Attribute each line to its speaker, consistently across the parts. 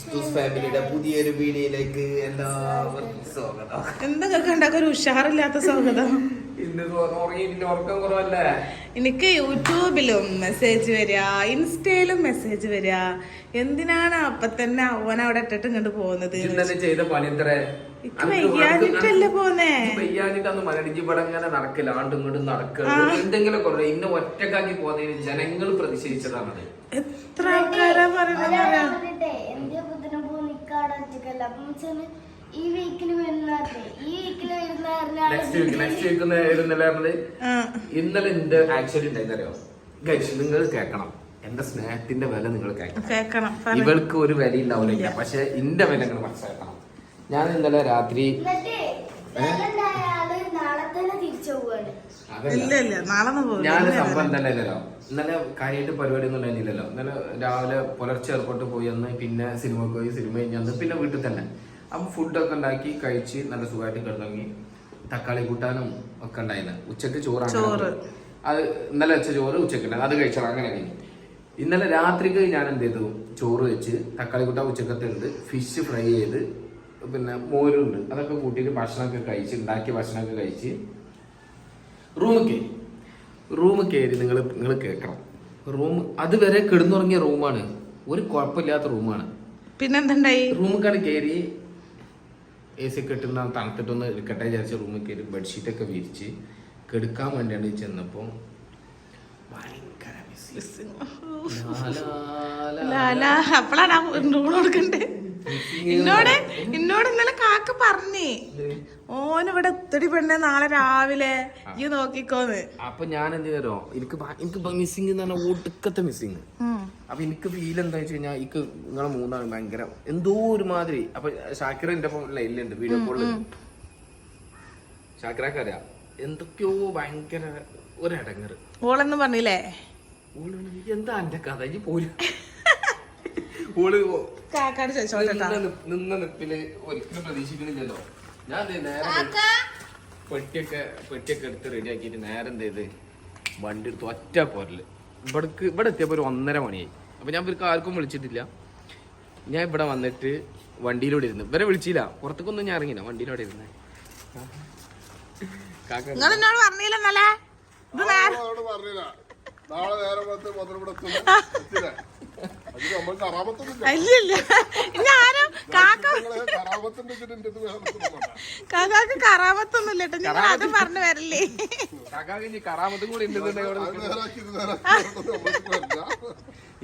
Speaker 1: ഉസ്തൂസ് ഫാമിലിയുടെ പുതിയൊരു വീഡിയോയിലേക്ക് എല്ലാവർക്കും സ്വാഗതം.
Speaker 2: എന്താ ഉണ്ടാക്കാൻ ഒരു ഉഷാറില്ലാത്ത സ്വാഗതം?
Speaker 1: ഇന്ന് ഉറങ്ങിയിട്ടില്ല ഉറക്കം കുറവല്ലേ?
Speaker 2: എനിക്ക് യൂട്യൂബിലും മെസ്സേജ് വരിക ഇൻസ്റ്റയിലും മെസ്സേജ് വരിക. എന്തിനാണ് അപ്പൊ തന്നെ അവൻ അവിടെ ഇട്ടിട്ട് ഇങ്ങോട്ട് പോകുന്നത്?
Speaker 1: ഇന്നലെ ചെയ്ത പണി എത്ര?
Speaker 2: ഇക്ക് വയ്യാഞ്ഞിട്ടല്ലേ പോന്നേ?
Speaker 1: വയ്യാഞ്ഞിട്ടന്ന് മലടിച്ച് ഇവിടെ ഇങ്ങനെ നടക്കില്ല ആണ്ടും ഇങ്ങോട്ടും നടക്കുക എന്തെങ്കിലും കുറവ്. ഇന്നെ ഒറ്റക്കാക്കി പോകുന്നതിന് ജനങ്ങൾ പ്രതിഷേധിച്ചതാണ്
Speaker 2: എത്ര ആൾക്കാരാ
Speaker 3: ഒറ്റക്കല്ല അപ്പൊ ഈ വീക്കിൽ വരുന്നേ ഈ
Speaker 1: ഇന്നലെ എന്റെ ആക്ച്വലി ഗൈസ് നിങ്ങൾ കേൾക്കണം എന്റെ സ്നേഹത്തിന്റെ വില നിങ്ങൾ കേൾക്കണം
Speaker 2: കേക്കണം.
Speaker 1: ഇവൾക്ക് ഒരു വില ഉണ്ടാവില്ല പക്ഷെ ഇന്റെ വില നിങ്ങൾ മനസ്സിലാക്കണം. ഞാൻ ഇന്നലെ രാത്രി
Speaker 3: വേഗണ്ടായാൽ നാളെ തന്നെ തിരിച്ചു പോവാണ്
Speaker 2: ഇല്ല ഇല്ല നാളെ
Speaker 1: ഞാൻ സംഭവം ഇന്നലെ കാര്യമായിട്ട് പരിപാടി ഒന്നും ഉണ്ടായിരുന്നില്ലല്ലോ. ഇന്നലെ രാവിലെ പുലർച്ചെ എയർപോർട്ട് പോയി വന്ന് പിന്നെ സിനിമ പോയി സിനിമ കഴിഞ്ഞ് പിന്നെ വീട്ടിൽ തന്നെ. അപ്പൊ ഫുഡൊക്കെ ഉണ്ടാക്കി കഴിച്ച് നല്ല സുഖമായിട്ട് കിടന്നുറങ്ങി. തക്കാളി കൂട്ടാനും ഒക്കെ ഉണ്ടായിരുന്നു. ഉച്ചയ്ക്ക് ചോറാണ്
Speaker 2: ചോറ്.
Speaker 1: അത് ഇന്നലെ വെച്ച ചോറ് ഉച്ചയ്ക്ക് അത് കഴിച്ചാൽ അങ്ങനെ കഴിഞ്ഞു. ഇന്നലെ രാത്രിക്ക് ഞാൻ എന്ത് ചെയ്തു? ചോറ് വെച്ച് തക്കാളി കൂട്ടാൻ ഉച്ചക്കത്തെ ഉണ്ട് ഫിഷ് ഫ്രൈ ചെയ്ത് പിന്നെ മോരുണ്ട്. അതൊക്കെ കൂട്ടിയിട്ട് ഭക്ഷണമൊക്കെ കഴിച്ച് ഉണ്ടാക്കിയ ഭക്ഷണമൊക്കെ കഴിച്ച് റൂമിൽ കയറി റൂമിൽ കയറി നിങ്ങൾ നിങ്ങൾ കേൾക്കണം. റൂം അതുവരെ കിടന്നുറങ്ങിയ റൂമാണ്. ഒരു കുഴപ്പമില്ലാത്ത റൂമാണ്.
Speaker 2: പിന്നെന്തുണ്ടായി?
Speaker 1: റൂമിൽ കയറി എ സി കെട്ടുന്ന തണുത്തിട്ടൊന്ന് ഇരിക്കട്ടെ വിചാരിച്ച റൂമിൽ കയറി ബെഡ്ഷീറ്റ് ഒക്കെ വിരിച്ച് കെടുക്കാൻ വേണ്ടിയാണ് ചെന്നപ്പോൾ ഭയങ്കര
Speaker 2: അപ്പോഴാണ് റൂൾ കൊടുക്കണ്ടേ? എന്നോട് എന്നോട് ഇന്നലെ കാക്ക പറഞ്ഞേ ഓൻ ഇവിടെ ഒത്തിരി പെണ്ണെ നാളെ രാവിലെ. ഈ നോക്കിക്കോന്ന്.
Speaker 1: അപ്പൊ ഞാൻ എന്ത് ചെയ്തോ എനിക്ക് എനിക്ക് മിസ്സിങ് എന്ന് പറഞ്ഞാൽ ഒടുക്കത്തെ മിസ്സിങ്. അപ്പൊ എനിക്ക് ഫീൽ എന്താ വെച്ച് കഴിഞ്ഞാൽ എനിക്ക് നിങ്ങളെ മൂന്നാണ് ഭയങ്കര എന്തോ ഒരു മാതിരി അപ്പൊ ഷാക്കിർ എന്റെ ഒപ്പം ലൈനിലുണ്ട് വീഡിയോ കോളിൽ ഷാക്കിറൊക്കെ അറിയാം. എന്തൊക്കെയോ ഭയങ്കര ഒരടങ്ങറ്.
Speaker 2: ഓളെന്ന് പറഞ്ഞില്ലേ?
Speaker 1: എന്താ എന്റെ കഥ? ഇനി പോലും ഓൾ
Speaker 2: കാക്കാട് ചോദിച്ചോട്ടാ
Speaker 1: നിന്ന നിപ്പ്- നിപ്പിൽ ഒരിക്കലും പ്രതീക്ഷിക്കണില്ലല്ലോ. ഞാൻ ദേ നേരെ പെട്ടിയൊക്കെ പെട്ടിയൊക്കെ എടുത്ത് റെഡി ആക്കിയിട്ട് നേരെ എന്ത് ചെയ്ത് വണ്ടി എടുത്ത് ഒറ്റ പോരൽ. ഇവിടക്ക് ഇവിടെ എത്തിയപ്പോൾ ഒരു ഒന്നര മണിയായി. അപ്പൊ ഞാൻ ഇവർക്ക് ആർക്കും വിളിച്ചിട്ടില്ല. ഞാൻ ഇവിടെ വന്നിട്ട് വണ്ടിയിലൂടെ ഇരുന്നു. ഇവരെ വിളിച്ചില്ല. പുറത്തേക്കൊന്നും ഞാൻ ഇറങ്ങില്ല വണ്ടിയിലൂടെ ഇരുന്ന്.
Speaker 2: എന്നോട് പറഞ്ഞില്ല ഇന്നലെ? ഇത് നേരെ
Speaker 4: പറഞ്ഞില്ല. നാളെ നേരം പത്ത് മുതൽ ഇവിടെ കറാമത്തൊന്നുമില്ല
Speaker 2: ഇനി ആരും? കാക്ക. കാക്കാക്ക് കറാമത്തൊന്നും ഇല്ല. കേട്ടോ. നിങ്ങൾ അത് പറഞ്ഞു വരല്ലേ.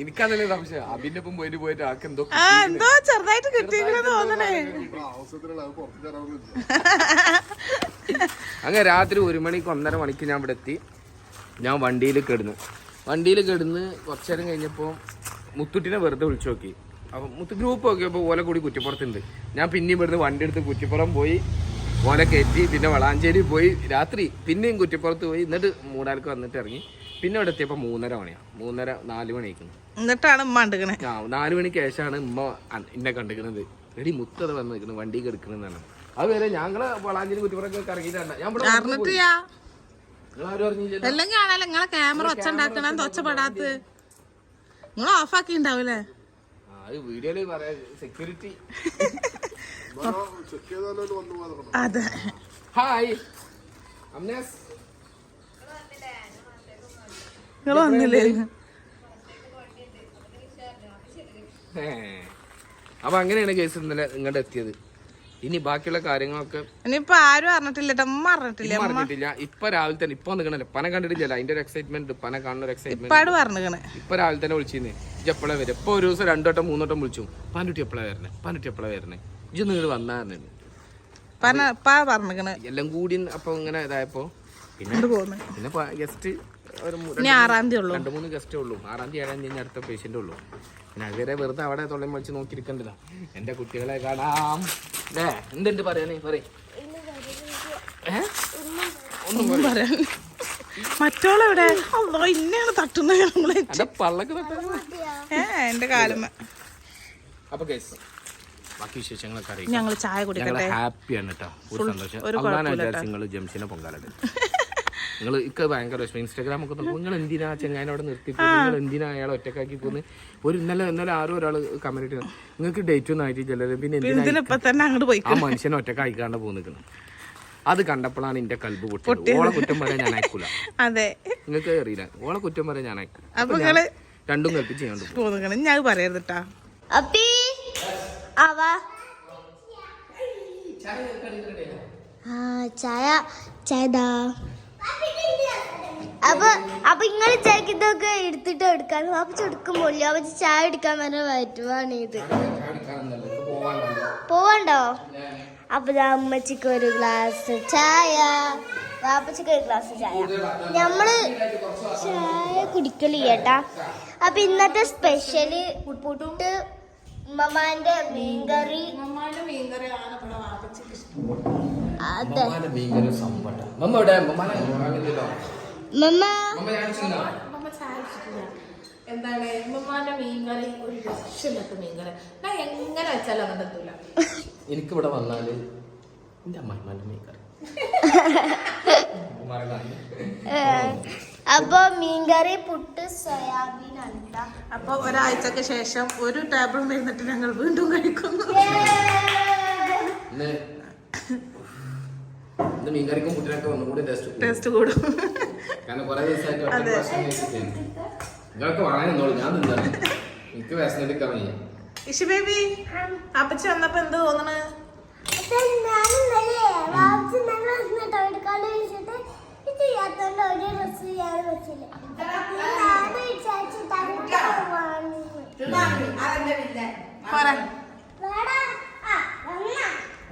Speaker 1: എനിക്കതല്ലേ സംശയം. അബിന്റെ ഒപ്പം പോയിട്ട് പോയിട്ട് ആക്ക് എന്തോ
Speaker 2: ആ എന്തോ ചെറുതായിട്ട് കിട്ടിയെങ്കിലും തോന്നണേ.
Speaker 1: അങ്ങനെ രാത്രി ഒരു മണിക്ക് ഒന്നര മണിക്ക് ഞാൻ ഇവിടെ എത്തി. ഞാൻ വണ്ടിയിൽ കിടന്നു. വണ്ടിയിൽ കിടന്ന് കുറച്ചു നേരം കഴിഞ്ഞപ്പോൾ മുത്തുട്ടിനെ വെറുതെ വിളിച്ചു നോക്കി. അപ്പം മുത്ത് ഗ്രൂപ്പ് നോക്കിയപ്പോൾ ഓല കൂടി കുറ്റിപ്പുറത്തുണ്ട്. ഞാൻ പിന്നെ ഇവിടുന്ന് വണ്ടി എടുത്ത് കുറ്റിപ്പുറം പോയി ഓല കയറ്റി പിന്നെ വളാഞ്ചേരി പോയി. രാത്രി പിന്നെയും കുറ്റിപ്പുറത്ത് പോയി എന്നിട്ട് മൂന്നാർക്ക് വന്നിട്ട് ഇറങ്ങി. പിന്നെ ഇവിടെ എത്തിയപ്പോൾ മൂന്നര മണിയാണ് മൂന്നര നാല് മണിയായിരിക്കുന്നു
Speaker 2: എന്നിട്ടാണ് ഉമ്മ കണ്ടിക്കണേ?
Speaker 1: ആ നാല് മണിക്ക് ശേഷമാണ് ഉമ്മ അൻ- എന്നെ കണ്ടിരിക്കുന്നത് എടി മുത്തത് വന്ന് നിൽക്കുന്നത് വണ്ടി കെടുക്കണെന്നാണ് അതുവരെ ഞങ്ങൾ വളാഞ്ചേരി കുറ്റിപ്പുറമൊക്കെ ഇറങ്ങിയിട്ടാണ്. ഞാൻ ഇവിടെ നിങ്ങളാരും
Speaker 2: നിങ്ങളെ ക്യാമറ ഒച്ച ഉണ്ടാക്കണം? ഒച്ചപ്പെടാത്ത നിങ്ങൾ ഓഫാക്കി ഉണ്ടാവൂലേ
Speaker 1: സെക്യൂരിറ്റി
Speaker 2: അതെ.
Speaker 1: ഹായ്
Speaker 2: നിങ്ങൾ വന്നില്ലേ.
Speaker 1: അപ്പൊ അങ്ങനെയാണ് കേസ് ഇന്നലെ ഇങ്ങോട്ട് എത്തിയത്. ഇനി ബാക്കിയുള്ള കാര്യങ്ങളൊക്കെ
Speaker 2: ഇനിയിപ്പോ ആരും അറിഞ്ഞിട്ടില്ല അറിഞ്ഞിട്ടില്ല.
Speaker 1: അറിഞ്ഞിട്ടില്ല. ഇപ്പൊ രാവിലെ തന്നെ ഇപ്പൊ നിൽക്കണല്ലേ പന കണ്ടിട്ടില്ല അതിന്റെ ഒരു എക്സൈറ്റ്മെന്റ് പന കാണുന്ന ഒരു എക്സൈറ്റ്മെന്റ് ഇപ്പൊ രാവിലെ തന്നെ വിളിച്ചിരുന്നേ ഇജ്ജ് എപ്പോഴാ വരും ഇപ്പൊ ഒരു ദിവസം രണ്ടോട്ടം മൂന്നോട്ടം വിളിച്ചു. പാനുട്ടി എപ്പോഴാ വരണേ പാനുട്ടി എപ്പോഴാ വരണേ ഇജ്ജ് നിങ്ങൾ വന്നായിരുന്നു
Speaker 2: പറഞ്ഞ ഇപ്പാ പറഞ്ഞിക്കണ്.
Speaker 1: എല്ലാം കൂടി അപ്പൊ ഇങ്ങനെ ഇതായപ്പോ പിന്നെ. പിന്നെ ഗസ്റ്റ്
Speaker 2: ഇനി ആറാം തീയതി ഉള്ളൂ.
Speaker 1: രണ്ട് മൂന്ന് ഗസ്റ്റേ ഉള്ളൂ. ആറാം തീയതി ഏഴാം തീയതി അടുത്ത പേഷ്യന്റ് ഉള്ളൂ. പിന്നെ അതുവരെ വെറുതെ അവിടെ തൊള്ളയും വെച്ച് നോക്കിയിരിക്കണ്ടല്ലോ. എന്റെ കുട്ടികളെ കാണാം. ഏ എന്തുണ്ട് പറയാനേ? പറയ്? ഒന്നും
Speaker 2: പറയാൻ മറ്റോളെവിടെ? അല്ലോ ഇന്നെയാണ് തട്ടുന്നത്
Speaker 1: നമ്മളെ.
Speaker 2: ഏ എന്റെ കാലം
Speaker 1: അപ്പൊ കേസ് ബാക്കി വിശേഷങ്ങളൊക്കെ അറിയാം
Speaker 2: ഞങ്ങൾ ചായ കുടിക്കട്ടെ.
Speaker 1: ഹാപ്പിയാണ് കേട്ടോ ഒരു സന്തോഷം. ജംഷനെ പൊങ്കാലിടും നിങ്ങൾ ഇക്ക ഭയങ്കര വിഷമം ഇൻസ്റ്റാഗ്രാം ഒക്കെ നോക്കും നിങ്ങൾ എന്തിനാ ചെങ്ങാനോട് നിർത്തി നിങ്ങൾ എന്തിനാ അയാളെ ഒറ്റക്കാക്കി പോകുന്നത് ഒരു ഇന്നലെ ഇന്നലെ ആരും ഒരാൾ കമന്റ് ഇട്ടു. നിങ്ങൾക്ക് ഡേറ്റ് ഒന്നും ആയിട്ടില്ലല്ലോ പിന്നെ എന്തിനാ
Speaker 2: ഇതിനിപ്പൊ തന്നെ അങ്ങോട്ട് പോയി
Speaker 1: ആ മനുഷ്യനെ ഒറ്റയ്ക്ക് അയക്കാണ്ട് പോകുന്നു അത് കണ്ടപ്പോഴാണ് എന്റെ കൽബ് പൊട്ടി ഓളെ കുറ്റം പറയാൻ ഞാൻ അയക്കൂല.
Speaker 2: അതെ.
Speaker 1: നിങ്ങൾക്ക് അറിയില്ല. ഓളെ കുറ്റം പറയാൻ ഞാൻ
Speaker 2: അയക്കൂല.
Speaker 1: രണ്ടും കൽപ്പിച്ച്
Speaker 2: ചായ ഞാൻ
Speaker 3: അപ്പി ആവാ ആ ചായ ചായതാ അപ്പൊ അപ്പൊ ഇങ്ങൾ ചായക്ക് ഇതൊക്കെ എടുത്തിട്ട് എടുക്കാൻ അപ്പൊ ചുടുക്കുമ്പോൾ അപ്പൊ ചായ എടുക്കാൻ വരെ പറ്റുവാണ് ഇത്. പോവണ്ടോ? അപ്പൊ അമ്മച്ചിക്ക് ഒരു ഗ്ലാസ് ചായ. വാപ്പച്ചിക്ക് ഒരു ഗ്ലാസ് ചായ. നമ്മൾ ചായ കുടിക്കലിയേട്ടാ അപ്പൊ ഇന്നത്തെ സ്പെഷ്യൽ പുട്ട് ഉമ്മമാന്റെ മീൻകറി.
Speaker 1: മമ്മ ഇവിടെ മമ്മ.
Speaker 3: മമ്മ
Speaker 2: എന്താണ്? ഉമ്മമാന്റെ മീൻകറി ഒരു രക്ഷമില്ലാത്ത മീൻകറി. ഞാൻ എങ്ങനെ വെച്ചാലും അങ്ങനെ എത്തൂല
Speaker 1: എനിക്ക് ഇവിടെ വന്നാൽ എന്റെ അമ്മായിമാന്റെ
Speaker 3: മീൻകറി. അപ്പൊ മീൻകറി പുട്ട് സോയാബീൻ അല്ല
Speaker 2: അപ്പൊ ഒരാഴ്ചക്ക് ശേഷം ഒരു ടേബിൾ മരുന്നിട്ട് ഞങ്ങൾ വീണ്ടും കഴിക്കുന്നു.
Speaker 1: ഇന്ന് മീൻകറിക്കും കുട്ടിനൊക്കെ ഒന്നും കൂടി ടേസ്റ്റ്
Speaker 2: ടേസ്റ്റ് കൂടും.
Speaker 1: കാരണം കുറെ ദിവസമായിട്ട് ഒറ്റ ഭക്ഷണം കഴിച്ചിട്ടേ. നിങ്ങൾക്ക് വാങ്ങാൻ എന്നോളൂ ഞാൻ തിന്നാണ് എനിക്ക് വിശന്നെടുക്കാൻ വയ്യ.
Speaker 2: ഇഷു ബേബി അപ്പച്ച വന്നപ്പോ എന്ത് തോന്നണ്?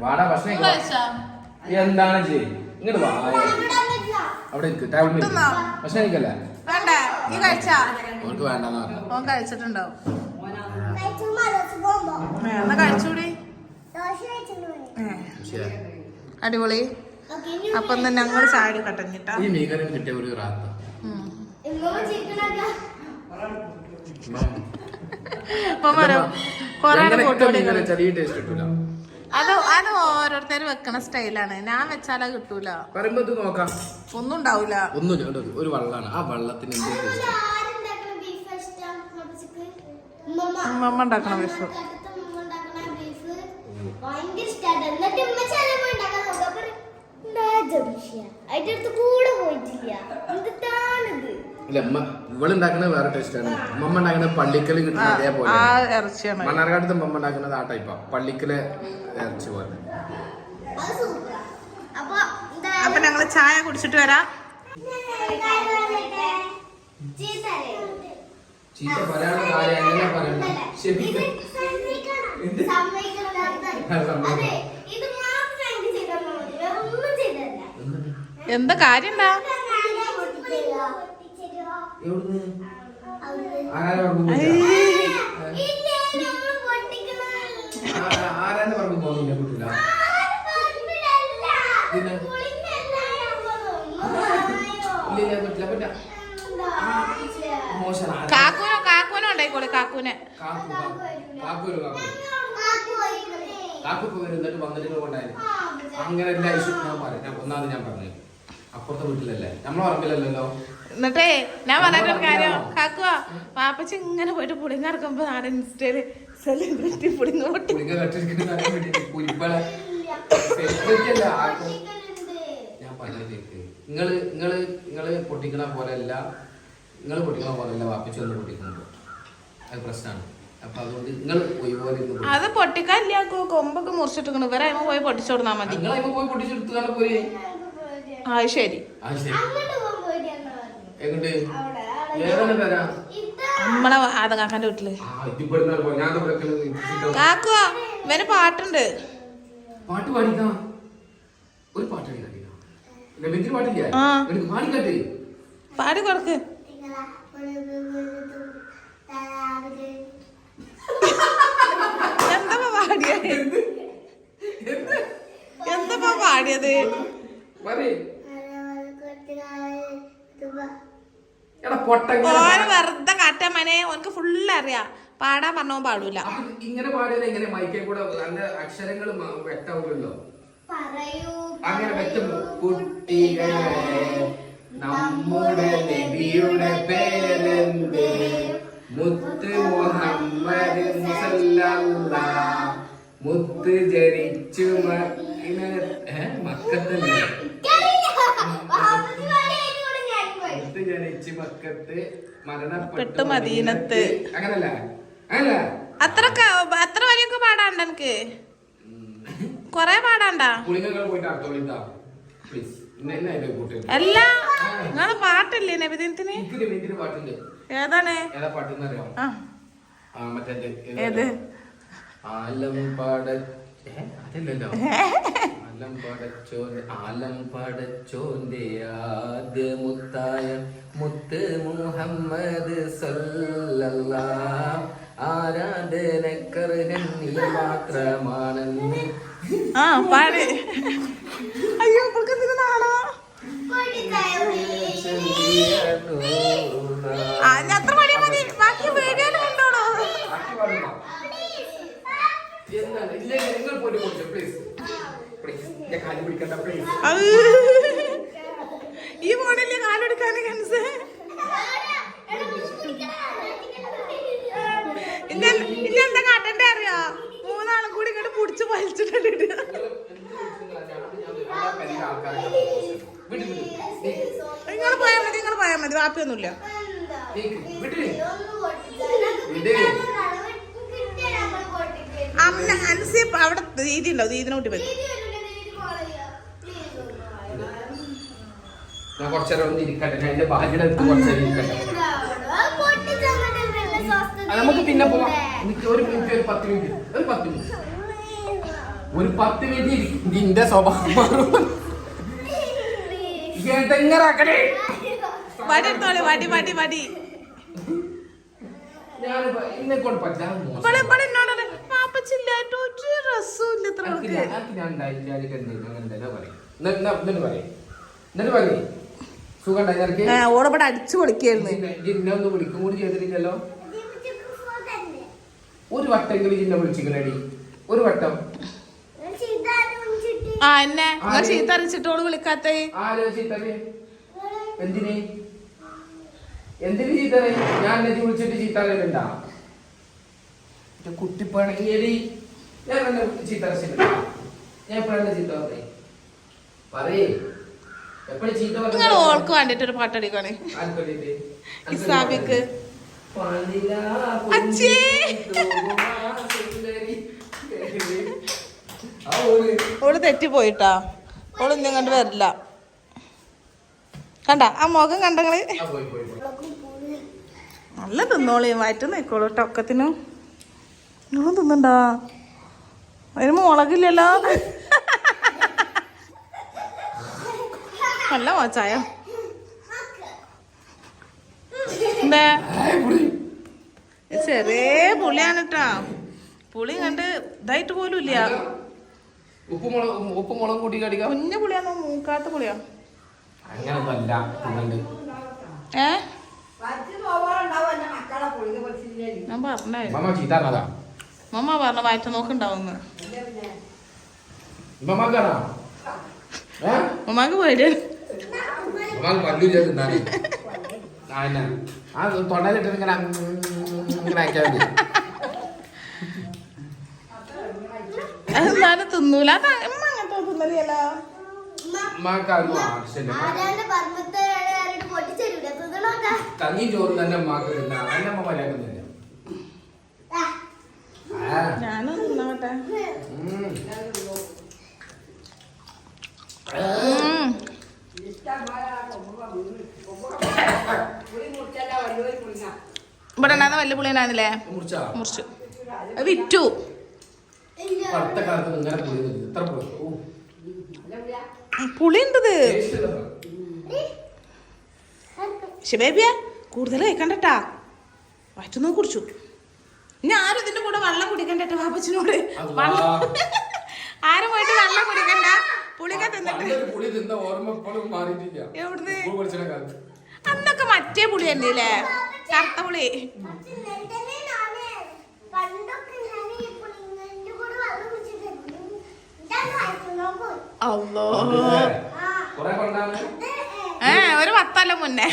Speaker 1: വാടാ. ഭക്ഷണം എന്താണ് ചെയ്യ്? ഇങ്ങോട്ട് വാ. അവിടെ നിൽക്ക് ടേബിൾ
Speaker 2: തിന്നോ?
Speaker 1: ഭക്ഷണം കഴിക്കല്ലേ?
Speaker 2: വേണ്ട? നീ കഴിച്ചാ?
Speaker 1: അവർക്ക് വേണ്ടെന്ന് പറഞ്ഞു.
Speaker 2: ഓൻ കഴിച്ചിട്ടുണ്ടാവും. ഏ, എന്നാ കഴിച്ചൂടി. അടിപൊളി. അപ്പൊ എന്നാ ഞങ്ങൾ ചാടി കട്ടഞ്ഞിട്ടാ
Speaker 1: ഈ മീകരം കിട്ടിയ ഒരു റാത്ത.
Speaker 2: അപ്പൊ വരോ കൊറേ
Speaker 1: ടേസ്റ്റ് കിട്ടൂല.
Speaker 2: അത് അത് ഓരോരുത്തർ വെക്കണ സ്റ്റൈലാണ്. ഞാൻ വെച്ചാലാ കിട്ടൂല.
Speaker 1: പറയുമ്പോ ഇത് നോക്കാം.
Speaker 2: ഒന്നും ഉണ്ടാവൂല.
Speaker 1: ഒന്നും ഒരു- വെള്ളാണ്. ആ വെള്ളത്തിന്
Speaker 2: അമ്മ ഉണ്ടാക്കണ ബീഫ്
Speaker 1: ഇല്ല അമ്മ ഇവളുണ്ടാക്കുന്നത് വേറെ ടേസ്റ്റാണ് അമ്മമ്മ ഉണ്ടാക്കുന്നത് പള്ളിക്കൽ കിട്ടുന്ന അതേപോലെ
Speaker 2: ആ ഇറച്ചിയാണ്
Speaker 1: മണ്ണാർക്കാട്ടത്ത് അമ്മമ്മ ഉണ്ടാക്കുന്നത് ആ ടൈപ്പാ പള്ളിക്കൽ ഇറച്ചി പോലെ.
Speaker 3: അപ്പൊ
Speaker 2: ഞങ്ങൾ ചായ കുടിച്ചിട്ട് വരാം.
Speaker 1: ചീത്ത പറയാനുള്ള കാര്യം എങ്ങനെ പറയണം ക്ഷമിക്കണം
Speaker 2: എന്താ കാര്യം എന്താ?
Speaker 1: എവിടുന്ന്? പോകുന്നില്ല കുട്ടില്ല ഇല്ല? പറ്റില്ല പറ്റില്ല മോശം
Speaker 2: കാക്കൂനോ കാക്കൂനോ ഉണ്ടായിക്കോളെ കാക്കൂനെ.
Speaker 1: കാക്കു കാക്കു. വരും കാക്കു കാക്കു ഇപ്പൊ വരും എന്നിട്ട് വന്നിട്ട് കൊണ്ടായിരുന്നു. അങ്ങനെ എല്ലാ ഇഷ്യൂ ഞാൻ പറയാം. ഞാൻ ഒന്നാമത് ഞാൻ പറഞ്ഞു അപ്പുറത്തെ വീട്ടിലല്ലേ? നമ്മളെ പറമ്പിലല്ലല്ലോ
Speaker 2: എന്നിട്ടേ ഞാൻ പറഞ്ഞൊരു കാര്യം കാക്കുക പാപ്പച്ചി ഇങ്ങനെ പോയിട്ട് പുളിങ്ങ ഇറക്കുമ്പോ നാളെ ഇൻസ്റ്റയിൽ സെലിബ്രിറ്റി പുളിങ്ങ പൊട്ടി.
Speaker 1: നിങ്ങൾ നിങ്ങൾ നിങ്ങൾ പൊട്ടിക്കണ പോലെയല്ല നിങ്ങൾ പൊട്ടിക്കണ പോലെയല്ല വാപ്പച്ചി വന്ന് പൊട്ടിക്കുന്നുണ്ടോ അത് പ്രശ്നമാണ്
Speaker 2: അത് പൊട്ടിക്കാനില്ല കൊമ്പൊക്കെ മുറിച്ചിട്ടു ഇവരെ അതിന് പോയി പൊട്ടിച്ചോടുന്നാ മതി. ആ
Speaker 3: അതിന്
Speaker 1: എങ്ങോട്ട്?
Speaker 3: അവിടെ
Speaker 1: ഏതാണ് തരാം
Speaker 2: നമ്മളെ ആദകാക്കാന്റെ
Speaker 1: വീട്ടിൽ.
Speaker 2: കാക്കുവാ ഇവന് പാട്ടുണ്ട്.
Speaker 1: പാട്ട് പാടിക്കാം? ഒരു പാട്ട് പാടിക്കാട്ടെ
Speaker 2: പാടി കൊടുക്ക്. എന്താ പാടിയത്? എന്താ? പാടിയത്?
Speaker 1: പറയ്.
Speaker 2: ഓന് വെറുതെ കാട്ടാൻ മനെ ഓനക്ക് ഫുള്ള് അറിയാം. പാടാൻ പറഞ്ഞോ പാടൂല.
Speaker 1: ഇങ്ങനെ പാടിയത് എങ്ങനെ മൈക്കേ കൂടെ നല്ല അക്ഷരങ്ങൾ
Speaker 3: പറയൂ
Speaker 1: അങ്ങനെ വെട്ടും കുട്ടികളെ നമ്മുടെ നബിയുടെ പേരെന്ത്? മുത്ത് മുഹമ്മദ് മുസല്ലല്ലാ. മുത്ത് ജനിച്ചു? മക്കത്തല്ലേ? ജനിച്ച് മക്കത്ത് മരണപ്പെട്ടു
Speaker 2: പെട്ടു മദീനത്ത്.
Speaker 1: അങ്ങനല്ല? അങ്ങനല്ല?
Speaker 2: അത്ര അത്ര വരെയൊക്കെ പാടാണ്ട എനിക്ക്? കൊറേ പാടാണ്ടാ? അല്ല നിങ്ങളെ പാട്ടില്ലേ നബിദിനത്തിന്? ഏതാണ്?
Speaker 1: ഏതാ ആലം പാട? അതല്ലല്ലോ. ആലം പടച്ചോന്റെ ആലം പടച്ചോന്റെ ആദ്യ മുത്തായ മുത്ത് മുഹമ്മദ് സല്ലല്ലാ ആരാധനക്കർഹൻ നീ മാത്രമാണെന്ന്
Speaker 2: ആ പാടി അയ്യോ നാണോ അത്ര മതി ബാക്കി വീഡിയോയിൽ കണ്ടോളൂ
Speaker 1: ബാക്കി പാടുന്നോ? എന്താണ്? ഇല്ല, ഇല്ല, നിങ്ങൾ പോയിട്ട് കൊടുത്തു please.
Speaker 2: ഈ മോഡലിൽ കാലെടുക്കാനൊക്കെ കൻസ്. ഇനി ഇനി എന്താ കാട്ടണ്ടേ അറിയാ? മൂന്നാളും കൂടി ഇങ്ങോട്ട് പിടിച്ച് വലിച്ചിട്ടുണ്ട്
Speaker 1: നിങ്ങൾ
Speaker 2: പോയാൽ മതി നിങ്ങൾ പോയാൽ മതി വാപ്പിയൊന്നുമില്ല. അമ്മ അൻസി അവിടെ ദീദി ഉണ്ടോ ദീദിനെ കൂട്ടി
Speaker 1: ഞാൻ കുറച്ചേരം ഒന്ന് ഇരിക്കട്ടെ. ഞാൻ എന്റെ ഭാര്യയുടെ അടുത്ത് കുറച്ചേരം ഇരിക്കട്ടെ. നമുക്ക് പിന്നെ പോവാം. എനിക്ക് ഒരു മിനിറ്റ് ഒരു പത്ത് മിനിറ്റ് ഒരു പത്ത് മിനിറ്റ് ഒരു പത്ത് മിനിറ്റ് ഇരിക്കും. നിന്റെ സ്വഭാവം മാറും. എനിക്ക് എന്തെങ്കിലും അങ്ങനെ എന്നിട്ട് എന്നാ- എന്നിട്ട് പറയും. പറയും.
Speaker 2: ഓടവിടെ അടിച്ചു പൊളിക്കായിരുന്നു.
Speaker 1: ഒരു വട്ടെങ്കിലും ചിന്ന വിളിച്ചിക്കണടി ഒരു വട്ടം.
Speaker 2: ആ എന്നെ? നിങ്ങൾ ചീത്ത അറിയിച്ചിട്ടോൾ വിളിക്കാത്ത?
Speaker 1: എന്തിന്? എന്തിന് ചീത്തറി ഞാൻ എന്നെ വിളിച്ചിട്ട് ചീത്തറിയലുണ്ടാ കുട്ടിപ്പണങ്ങിയടി ഞാൻ എന്നെ ചീത്തറച്ചില്ല ഞാൻ എപ്പോഴാണ് ചീത്ത പറയേ. ചീത്ത
Speaker 2: നിങ്ങൾ ഓൾക്ക് വേണ്ടിട്ട് ഒരു
Speaker 1: പാട്ട് അടിക്കണേ?
Speaker 2: ഇസാബിക്ക്.
Speaker 1: ഓൾ
Speaker 2: തെറ്റിപ്പോയിട്ടാ. തെറ്റി പോയിട്ടാ ഓൾ ഇന്നും കണ്ട് വരില്ല. കണ്ട? ആ മുഖം
Speaker 1: കണ്ടങ്ങൾ
Speaker 2: നല്ല തിന്നോളി. വയറ്റ് നിക്കോളൂ ടൊക്കത്തിനും നിങ്ങളും തിന്നണ്ടാ? അതിന് മുളകില്ലല്ലോ. നല്ല മോച്ചായ എന്താ ചെറിയ പുളിയാണ് കേട്ടാ പുളി കണ്ട് ഇതായിട്ട് പോലും ഇല്ല
Speaker 1: ഉപ്പ് മുളക് മുളക് കൂട്ടി കടിക്കാം
Speaker 2: കുഞ്ഞു പുളിയാണോ മൂക്കാത്ത പുളിയാ ഏ ഞാൻ പറഞ്ഞേ
Speaker 1: മമ്മ
Speaker 2: പറഞ്ഞ വയറ്റ് നോക്കുണ്ടാവുന്ന് മമ്മക്ക് പോയിട്ട്
Speaker 1: മമ്മക്ക് പല്ലു തിന്നാനേ. ആ തൊണ്ടയിലിട്ട് ഇങ്ങനെ അയക്കാൻ മതി.
Speaker 2: എന്നാലും തിന്നൂല.
Speaker 1: കഞ്ഞി ചോറ് തന്നെ അമ്മ
Speaker 2: ഞാനും. ഇവിടെ ഉണ്ടാകുന്ന വലിയ പുളിയനായിരുന്നില്ലേ
Speaker 1: മുറിച്ച്?
Speaker 2: വിറ്റു.
Speaker 1: അടുത്ത കാലത്ത് ഇങ്ങനെ പുളി തിന്നു. ഇത്ര പുളി? ഓ.
Speaker 2: പുളി ഉണ്ടത്
Speaker 1: ടേസ്റ്റ് ഇല്ലല്ലോ.
Speaker 2: ശിബേബിയ കൂടുതൽ കഴിക്കണ്ടട്ടാ. വയറ്റൊന്നും കുടിച്ചു. ഇനി ആരും ഇതിന്റെ കൂടെ വെള്ളം കുടിക്കണ്ടട്ടോ പാപ്പച്ചിനോട്. വെള്ളം ആരും പോയിട്ട് വെള്ളം കുടിക്കണ്ട. തിന്നിട്ട് അന്നൊക്കെ മറ്റേ പുളി തന്നെ അല്ലേ കറുത്ത പുളി. അല്ലോ? ഏ ഒരു പത്തല്ല മുന്നേ.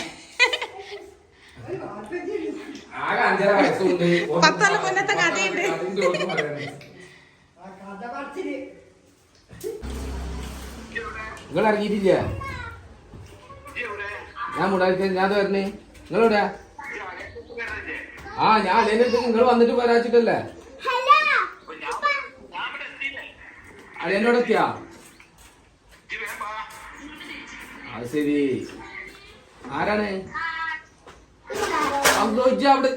Speaker 1: പത്തല്ല അഞ്ചര വയസ്സുണ്ട്.
Speaker 2: പത്തൊല്ലം മുന്നത്തെ കഥയുണ്ട്.
Speaker 1: നിങ്ങൾ ഇറങ്ങിയിട്ടില്ല? ഞാൻ മുടാക്കി ഞാൻ വരണേ. നിങ്ങളെവിടെയാ? ആ ഞാൻ അളിയന്റെ നിങ്ങൾ വന്നിട്ട് വരാച്ചിട്ടല്ലേ
Speaker 3: ഹലോ.
Speaker 1: അളിയനോട് എത്തിയാ? അത് ശരി. ആരാണ്? അവിടെ.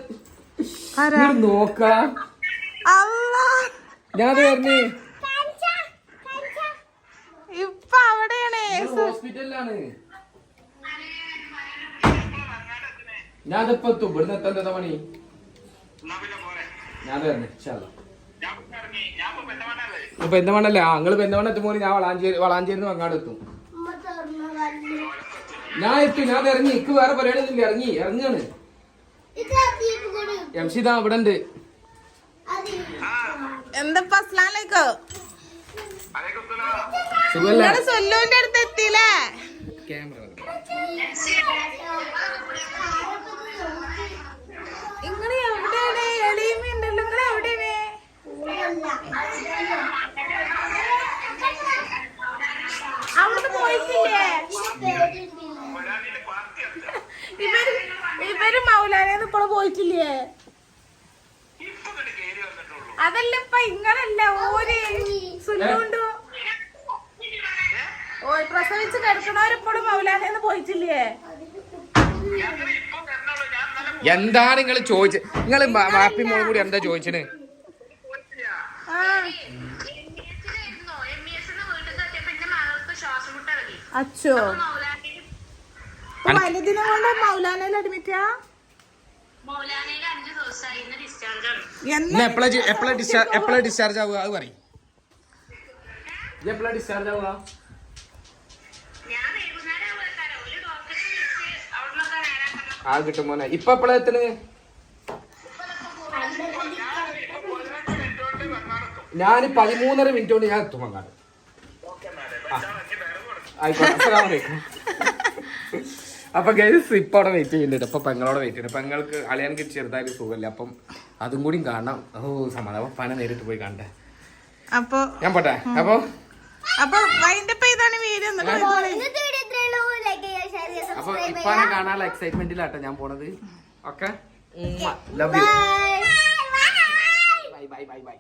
Speaker 1: നോക്കാ. ഞാൻ വരണേ
Speaker 2: ഇപ്പൊ അവിടെയാണ്
Speaker 1: ഹോസ്പിറ്റലിലാണ്. ഞാൻ അതിപ്പോ എത്തും. ഇവിടുന്ന് എത്താൻ എന്താ പണി? ഞാൻ വരണേ ഇൻഷാല്ലാ. ഇപ്പൊ പെന്തമണ്ണല്ലേ ആ നിങ്ങൾ പെന്തമണ്ണ എത്തുമ്പോൾ ഞാൻ വളാഞ്ചേരി വളാഞ്ചേരി അങ്ങാട് എത്തും. ഞാൻ എത്തും. ഞാൻ ഇറങ്ങി. ഇക്ക് വേറെ പരിപാടി ഇല്ല ഇറങ്ങി. ഇറങ്ങാണ്.
Speaker 3: ഇത് അതീപ് കൂടി
Speaker 1: എം സി ദാ ഇവിടെ ഉണ്ട്.
Speaker 2: എന്താ അസ്ലാലേക്കോ
Speaker 1: സുഖല്ലേ?
Speaker 2: അടുത്ത് എത്തിയില്ലേ?
Speaker 1: ക്യാമറ
Speaker 2: എവിടെയാണ് എളിയുന്നുണ്ടല്ലോ നിങ്ങൾ എവിടെയാണ്? അവിടെ പോയിട്ടില്ലേ? ഇവർ ഇവർ മൗലാനേന്ന് ഇപ്പോൾ പോയിട്ടില്ലേ? അതല്ല ഇപ്പൊ ഇങ്ങനല്ല ഓര് സുല്ലുണ്ടു ഓ പ്രസവിച്ച് കിടക്കണവരിപ്പോഴും മൗലാനേന്ന് പോയിട്ടില്ലേ
Speaker 1: എന്താണ് നിങ്ങൾ ചോദിച്ചത് നിങ്ങൾ മാപ്പി മോളും കൂടി എന്താ ചോദിച്ചത്
Speaker 2: അച്ഛോ വലുതിനെ കൊണ്ട് മൗലാനയിൽ അഡ്മിറ്റാ
Speaker 1: എപ്പോഴാ ഡിസ്ചാർജ് ആവുക? അത് പറയും. എപ്പോഴാ ഡിസ്ചാർജ് ആവുക? ആ കിട്ടും മോനെ. ഇപ്പൊ എപ്പോഴാ എത്തൽ? ഞാൻ പതിമൂന്നര മിനിറ്റ് കൊണ്ട് ഞാൻ എത്തും അങ്ങാട്. ആയിക്കോട്ടെ. അപ്പൊ ഗൈസ് ഇപ്പൊ അവിടെ വെയിറ്റ് ചെയ്യുന്നുണ്ട്. അപ്പൊ പെങ്ങളോടെ വെയിറ്റ് ചെയ്യുന്നുണ്ട്. പെങ്ങൾക്ക് അളിയാనికి ചെറുതായിട്ട് സുഖമില്ല. അപ്പം അതും കൂടി കാണാം ഓ സമാധാനം. പന നേരിട്ട് പോയി കാണട്ടെ
Speaker 2: അപ്പൊ
Speaker 1: ഞാൻ പോട്ടെ. അപ്പൊ?
Speaker 2: അപ്പൊ വൈൻഡപ്പ് ചെയ്താണ് വീഡിയോ
Speaker 1: അപ്പൊ ഇപ്പാനെ കാണാനുള്ള എക്സൈറ്റ്മെന്റിലാട്ടോ ഞാൻ പോണത്. Okay? Love you bye bye bye bye